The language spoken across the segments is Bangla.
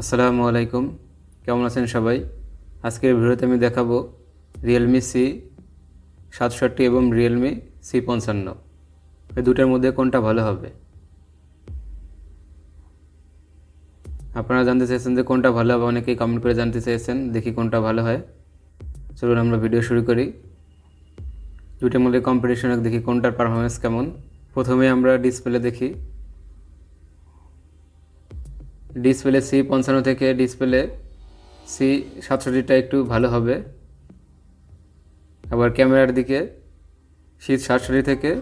আসসালামু আলাইকুম। কেমন আছেন সবাই? আজকের ভিডিওতে আমি দেখাবো রিয়েলমি সি সাতষট্টি এবং রিয়েলমি সি পঞ্চান্ন। এই দুটোর মধ্যে কোনটা ভালো হবে? আপনারা জানতে চাইছেন যে কোনটা ভালো হবে, অনেকেই কমেন্ট করে জানতে চেয়েছেন দেখি কোনটা ভালো হয়। চলুন আমরা ভিডিও শুরু করি। দুটোর মধ্যে কম্পিটিশন দেখি কোনটার পারফরমেন্স কেমন। প্রথমে আমরা ডিসপ্লে দেখি। ডিসপ্লে সি পঞ্চান্ন থেকে ডিসপ্লে সি সাতষট্টিটা একটু ভালো হবে। আবার ক্যামেরার দিকে সি সাতষট্টি থেকে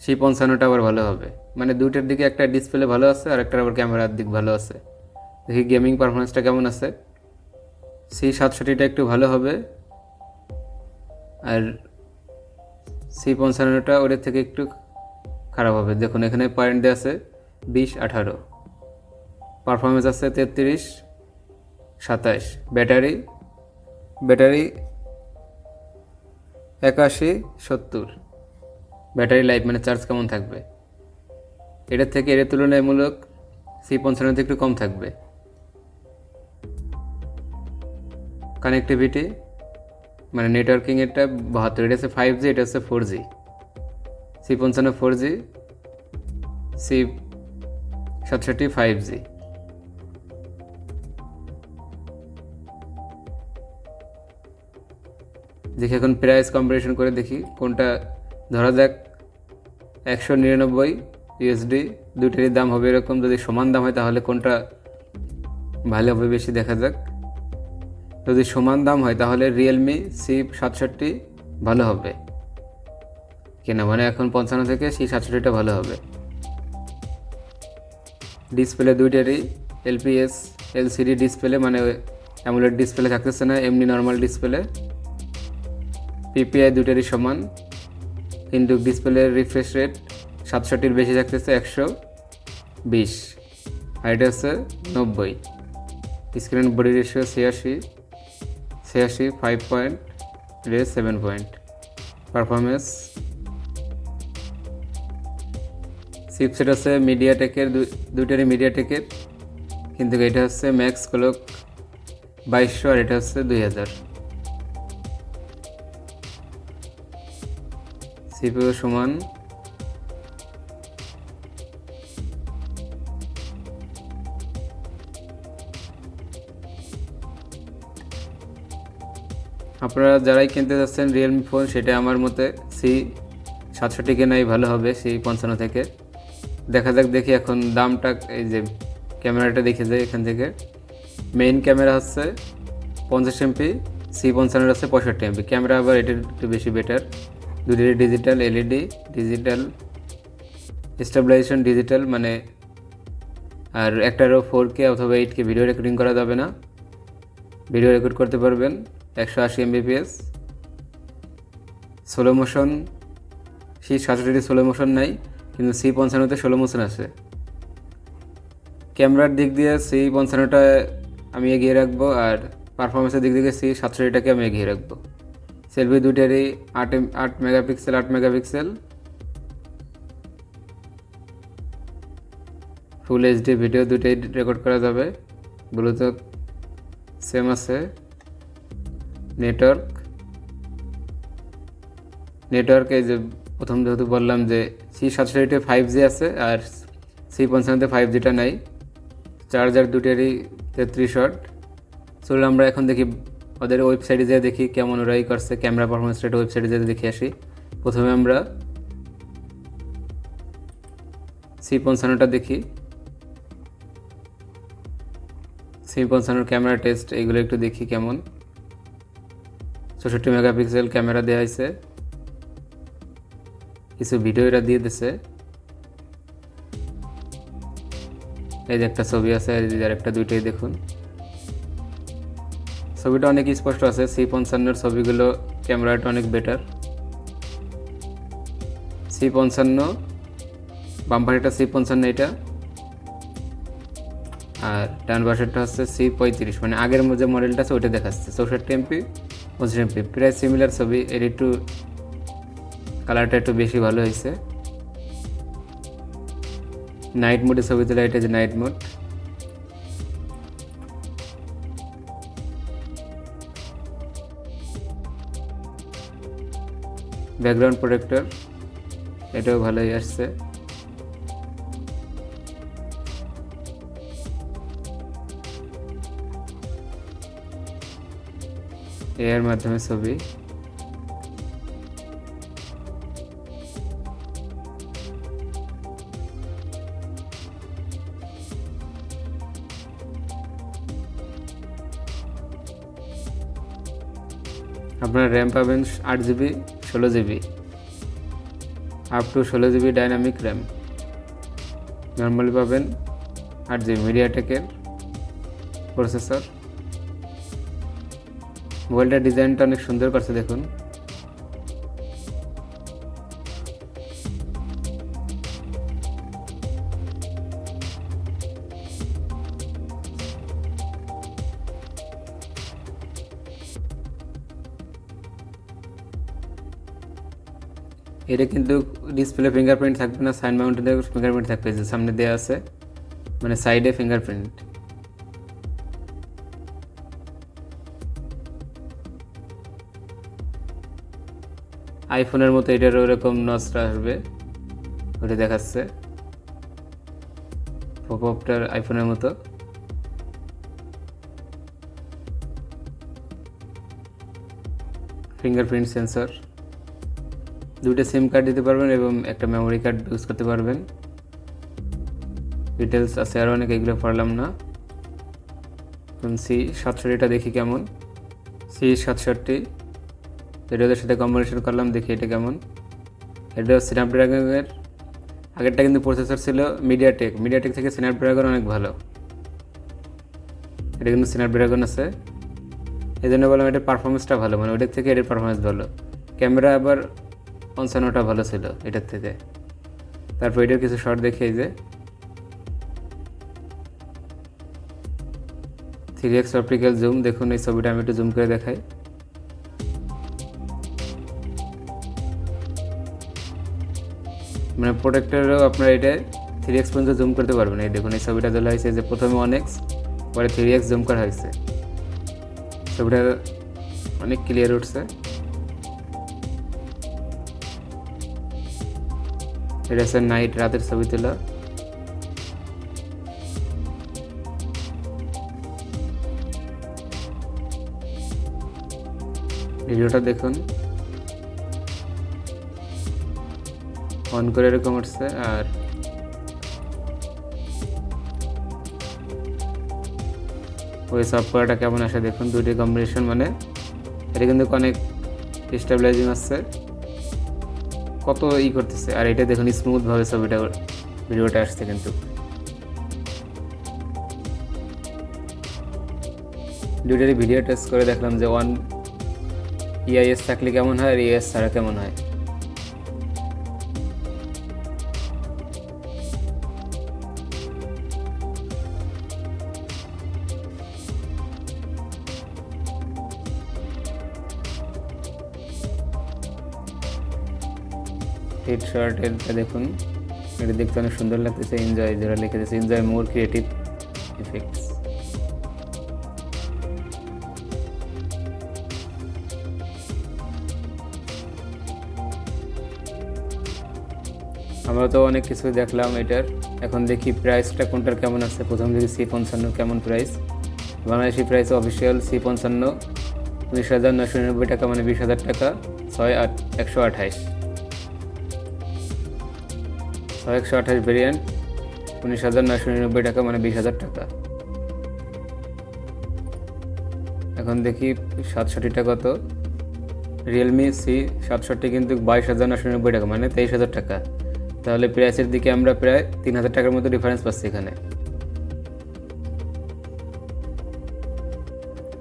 সি পঞ্চান্নটা আবার ভালো হবে। মানে দুইটার দিকে একটা ডিসপ্লে ভালো আছে আর একটা আবার ক্যামেরার দিক ভালো আছে। দেখি গেমিং পারফরমেন্সটা কেমন আছে। সি সাতষট্টিটা একটু ভালো হবে। আর সি পঞ্চান্নটা ওদের থেকে একটু খারাপ হবে। দেখুন এখানে পয়েন্ট দেওয়া আছে বিশ আঠারো। পারফরমেন্স আছে তেত্রিশ সাতাশ ব্যাটারি ব্যাটারি একাশি, সত্তর। ব্যাটারি লাইফ মানে চার্জ কেমন থাকবে? এটার থেকে এর তুলনামূলক সি পঞ্চান্নতে একটু কম থাকবে। কানেক্টিভিটি মানে নেটওয়ার্কিং এটা বাহাত্তর, এটা হচ্ছে ফাইভ জি এটা হচ্ছে ফোর জি সি পঞ্চান্ন ফোর জি সি সাতষট্টি ফাইভ জি দেখি এখন প্রাইস কম্পারিজন করে দেখি কোনটা ধরা যাক একশো নিরানব্বই ইউএসডি দুইটারই দাম হবে এরকম। যদি সমান দাম হয় তাহলে কোনটা ভালো হবে বেশি দেখা যাক। যদি সমান দাম হয় তাহলে রিয়েলমি সি সাতষট্টি ভালো হবে। কিনা মানে এখন পঞ্চান্ন থেকে সি সাতষট্টিটা ভালো হবে। ডিসপ্লে দুইটারই এলপিএস এলসিডি ডিসপ্লে মানে অ্যামুলেট ডিসপ্লে থাকতেছে না, এমনি নর্মাল ডিসপ্লে পিপিআই দুটারই সমান। কিন্তু ডিসপ্লের রিফ্রেশ রেট সাতষট্টির বেশি থাকতেছে একশো বিশ। আর এটা হচ্ছে নব্বই। স্ক্রিন বডি রেশিও ছিয়াশি। ছিয়াশি ফাইভ পয়েন্ট রে সেভেন পয়েন্ট পারফরমেন্স চিপসেট আছে মিডিয়াটেকের দুইটারই মিডিয়াটেকের কিন্তু এটা হচ্ছে ম্যাক্স ক্লক বাইশশো আর এটা হচ্ছে দুই হাজার। সিপিও সমান আপনারা যারাই কিনতে যাচ্ছেন রিয়েলমি ফোন সেটা আমার মতে সি সাতষট্টি কেনাই ভালো হবে সি পঞ্চান্ন থেকে। দেখা যাক, দেখি এখন দামটা, এই যে ক্যামেরাটা দেখে যায় এখান থেকে। মেইন ক্যামেরা হচ্ছে পঞ্চাশ এমপি সি পঞ্চান্ন হচ্ছে পঁয়ষট্টি এমপি ক্যামেরা আবার এটার একটু বেশি বেটার দুটোরই digital LED digital stabilisation digital মানে আর একটারও ফোর কে অথবা এইট কে ভিডিও রেকর্ডিং করা যাবে না। ভিডিও রেকর্ড করতে পারবেন একশো আশি এমবিপিএস সোলো মোশন সি সাতষট্টি সোলো মোশন নাই, কিন্তু সি পঞ্চান্নতে ষোলো মোশন আছে। ক্যামেরার দিক দিয়ে সি পঞ্চান্নটা আমি এগিয়ে রাখব আর পারফরমেন্সের দিক থেকে সি সাতষট্টিটাকে আমি এগিয়ে রাখব। সেলফি দুটারই আট আট মেগাপিক্সেল আট মেগাপিক্সেল। ফুল এইচডি ভিডিও দুটাই রেকর্ড করা যাবে। ব্লুটুথ সেম আছে। নেটওয়ার্ক নেটওয়ার্ক যে প্রথম যেহেতু বললাম যে সি সাতষট্টিতে ফাইভ জি আছে আর সি পঞ্চান্নতে ফাইভ জিটা নাই। চার্জার দুটারই তেত্রিশ শট চলুন আমরা এখন দেখি ওদের ওয়েবসাইটে যেয়ে দেখি কেমন ওরাই করছে ক্যামেরা পারফরমেন্স রেট ওয়েবসাইটে যেয়ে দেখে আসি। প্রথমে আমরা সি পঞ্চান্নটা দেখি। সি পঞ্চান্নর ক্যামেরা টেস্ট এগুলো একটু দেখি কেমন। চৌষট্টি মেগাপিক্সেল ক্যামেরা দেওয়া হয়েছে কিছু ভিডিও এরা দিয়ে দিছে। এই যে একটা ছবি আছে আর একটা দুইটাই দেখুন। ছবিটা অনেক স্পষ্ট আছে সি পঞ্চান্নর ছবিগুলো, ক্যামেরাটা অনেক বেটার সি পঞ্চান্ন বাম্পারটা সি পঞ্চান্ন এটা। আর ডান পাশেরটা হচ্ছে সি পঁয়ত্রিশ মানে আগের যে মডেলটা আছে, ওইটা দেখাচ্ছে। চৌষট্টি এমপি পঁচিশ এমপি প্রায় সিমিলার ছবি। এর একটু কালারটা একটু বেশি ভালো হয়েছে। নাইট মোডে ছবি তোলা এটা যে নাইট মোড ব্যাকগ্রাউন্ড প্রোটেক্টর এটাও ভালোই আসছে। এর মাধ্যমে ছবি। আপনার র্যাম পাবেন আট জিবি। ষোলো জিবি। আপ টু ষোলো জিবি ডাইনামিক র্যাম নর্মালি পাবেন আট জিবি মিডিয়াটেকের প্রসেসর মোবাইলটার ডিজাইনটা অনেক সুন্দর করছে দেখুন। এটা কিন্তু ডিসপ্লে ফিঙ্গারপ্রিন্ট থাকবে না সাইড মাউন্টেনের ফিঙ্গারপ্রিন্ট থাকবে যে সামনে দেওয়া আছে মানে সাইডে ফিঙ্গারপ্রিন্ট আইফোনের মতো এটার ওরকম নচটা আসবে, ওটা দেখাচ্ছে। পপআপটার আইফোনের মতো। ফিঙ্গারপ্রিন্ট সেন্সর দুটো সিম কার্ড দিতে পারবেন এবং একটা মেমোরি কার্ড ইউজ করতে পারবেন। ডিটেলস আছে আরও অনেক, এগুলো পারলাম না। সি সাতষট্টিটা দেখি কেমন। সি সাতষট্টি, এটাদের সাথে কম্বিনেশন করলাম, দেখি এটা কেমন। এটা স্ন্যাপড্রাগনের আগেরটা কিন্তু প্রসেসর ছিল মিডিয়াটেক মিডিয়াটেক থেকে স্ন্যাপড্রাগন অনেক ভালো। এটা কিন্তু স্ন্যাপড্রাগন আছে। এই জন্য বললাম এটার পারফরমেন্সটা ভালো মানে ওটার থেকে এটার পারফরমেন্স ভালো। ক্যামেরা আবার পঞ্চান্নটা ভালো ছিল এটার থেকে। তারপর এটার কিছু শর্ট দেখি যে। থ্রি এক্স অপটিক্যাল জুম দেখুন এই ছবিটা আমি একটু জুম করে দেখাই। মানে প্রোটেক্টরেও আপনারা এটা থ্রি এক্স পর্যন্ত জুম করতে পারবেন। এই দেখুন, এই ছবিটা তোলা হয়েছে যে প্রথমে ওয়ান এক্স পরে থ্রি এক্স জুম করা হয়েছে। ছবিটা অনেক ক্লিয়ার উঠছে। হচ্ছে নাইট, রাতের ছবি তোলা। ভিডিওটা দেখুন। অন করে এরকম উঠছে, আর ওই করাটা কেমন আসে দেখুন দুটি কম্বিনেশন মানে। এটা কিন্তু অনেক স্টেবিলাইজিং আসছে। কত ই করতেছে। আর এটা দেখুন স্মুথ স্মুথভাবে ছবিটা ভিডিওটা আসছে কিন্তু। ভিডিও টেস্ট করে দেখলাম যে ওয়ান ইআইএস থাকলে কেমন হয় আর ইএস ছাড়া কেমন হয়। হিট শার্ট এটা দেখুন। এটা দেখতে অনেক সুন্দর লাগতেছে এনজয় যারা লিখে দিয়েছে এনজয় মোর ক্রিয়েটিভ ইফেক্টস আমরা তো অনেক কিছু দেখলাম এটার। এখন দেখি প্রাইসটা কোনটার কেমন আছে। প্রথম দেখি সি পঞ্চান্ন কেমন price Bangladeshi price official C পঞ্চান্ন। উনিশ হাজার নশো নিরানব্বই টাকা মানে বিশ হাজার টাকা। ছয় আট একশো আঠাইশ ছয় আঠাশ ভেরিয়েন্ট, উনিশ হাজার নয়শো নিরানব্বই টাকা মানে বিশ হাজার টাকা। এখন দেখি সাতষট্টিটা কত? রিয়েলমি সি সাতষট্টি কিন্তু বাইশ হাজার নশো নিরানব্বই টাকা মানে তেইশ হাজার টাকা। তাহলে প্রাইসের দিকে আমরা প্রায় তিন হাজার টাকার মতো ডিফারেন্স পাচ্ছি এখানে।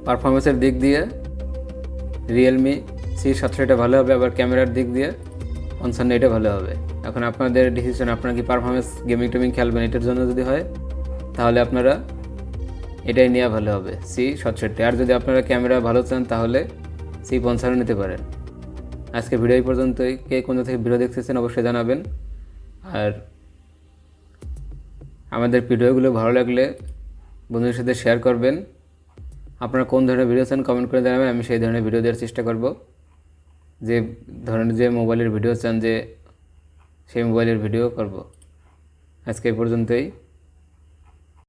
পারফরমেন্সের দিক দিয়ে রিয়েলমি সি সাতশোটা ভালো হবে, আবার ক্যামেরার দিক দিয়ে পঞ্চান্ন এটা ভালো হবে। এখন আপনাদের ডিসিশন আপনারা কি পারফরমেন্স গেমিং টেমিং খেলবেন, এটার জন্য যদি হয়, তাহলে আপনারা এটাই নেওয়া ভালো হবে সি সাতষট্টি। আর যদি আপনারা ক্যামেরা ভালো চান, তাহলে সি পঞ্চান্ন নিতে পারেন। আজকে ভিডিও পর্যন্তই। কে কোন থেকে ভিডিও দেখতেছেন, অবশ্যই জানাবেন। আর আমাদের ভিডিওগুলো ভালো লাগলে বন্ধুদের সাথে শেয়ার করবেন। আপনারা কোন ধরনের ভিডিও চান কমেন্ট করে জানাবেন। আমি সেই ধরনের ভিডিও দেওয়ার চেষ্টা করব। যে ধরনের যে মোবাইলের ভিডিও চান, যে সেই মোবাইলের ভিডিও করব। আজকে পর্যন্তই।